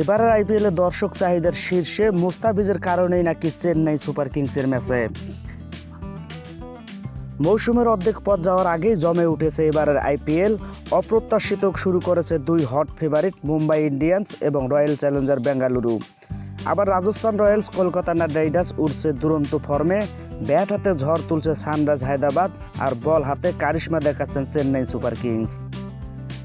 এবারের আইপিএলে দর্শক চাহিদার শীর্ষে মুস্তাফিজের কারণেই নাকি চেন্নাই সুপার কিংসের ম্যাচে। মৌসুমের অর্ধেক পথ যাওয়ার আগেই জমে উঠেছে এবারের আইপিএল। অপ্রত্যাশিত শুরু করেছে দুই হট ফেভারিট, মুম্বাই ইন্ডিয়ান্স এবং রয়্যাল চ্যালেঞ্জার বেঙ্গালুরু। আবার Rajasthan Royals, Kolkata Knight Riders উঠছে দুরন্ত ফর্মে। ব্যাট হাতে ঝড় তুলছে সানরাইজ হায়দ্রাবাদ আর বল হাতে কারিশমা দেখাচ্ছেন চেন্নাই সুপার কিংস।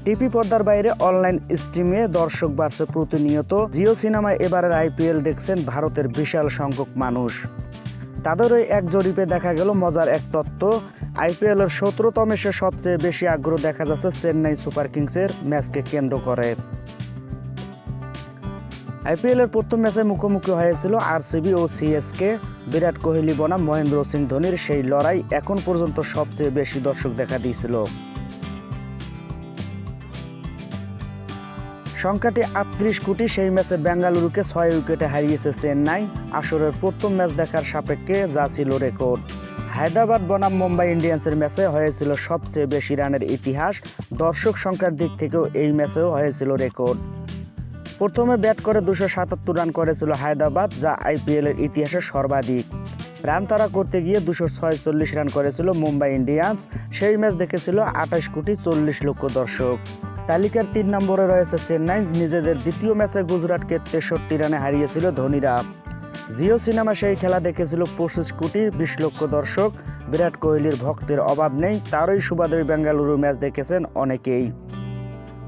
টিভি পর্দার বাইরে অনলাইন স্ট্রিমে দর্শক বাড়ছে প্রতিনিয়ত। জিও সিনেমায় এবারের আইপিএল দেখছেন ভারতের বিশাল সংখ্যক মানুষ। তাদের ওই এক জরিপে দেখা গেল মজার এক তত্ত্ব আইপিএল এর সতেরোতম ম্যাচে সবচেয়ে বেশি আগ্রহ দেখা যাচ্ছে চেন্নাই সুপার কিংসের ম্যাচকে কেন্দ্র করে। আইপিএল এর প্রথম ম্যাচে মুখোমুখি হয়েছিল আরসিবি ও সিএসকে। বিরাট কোহলি, বনাম মহেন্দ্র সিং ধোনির সেই লড়াই এখন পর্যন্ত সবচেয়ে বেশি দর্শক দেখা দিয়েছিল। সংখ্যাটি আটত্রিশ কোটি, সেই ম্যাচে বেঙ্গালুরুকে ছয় উইকেটে হারিয়েছে চেন্নাই। আসরের প্রথম ম্যাচ দেখার সাপেক্ষে যা ছিল রেকর্ড। হায়দ্রাবাদ বনাম মুম্বাই ইন্ডিয়ান্সের ম্যাচে হয়েছিল সবচেয়ে বেশি রানের ইতিহাস। দর্শক সংখ্যার দিক থেকেও এই ম্যাচেও হয়েছিল রেকর্ড। প্রথমে ব্যাট করে দুশো সাতাত্তর রান করেছিল হায়দ্রাবাদ, যা আইপিএলের ইতিহাসে সর্বাধিক। রান তারা করতে গিয়ে দুশো ছয়চল্লিশ রান করেছিল মুম্বাই ইন্ডিয়ান্স। সেই ম্যাচ দেখেছিল আঠাশ কোটি চল্লিশ লক্ষ দর্শক। তালিকার তিন নম্বরে রয়েছে চেন্নাই। নিজেদের দ্বিতীয় ম্যাচে গুজরাটকে তেষট্টি রানে হারিয়েছিল ধোনিরা। জিও সিনেমা সেই খেলা দেখেছিল পঁচিশ কোটি বিশ লক্ষ দর্শক। বিরাট কোহলির ভক্তের অভাব নেই, তারই সুবাদে বেঙ্গালুরু ম্যাচ দেখেছেন অনেকেই।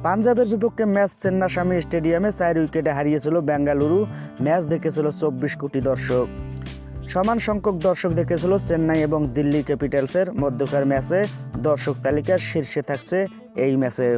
পাঞ্জাবের বিপক্ষে ম্যাচ চেন্নাস্বামী স্টেডিয়ামে চার উইকেটে হারিয়েছিল বেঙ্গালুরু। ম্যাচ দেখেছিল চব্বিশ কোটি দর্শক। সমান সংখ্যক দর্শক দেখেছিল চেন্নাই এবং দিল্লি ক্যাপিটালসের। মধ্যকার ম্যাচে দর্শক তালিকার শীর্ষে থাকছে এই ম্যাচে।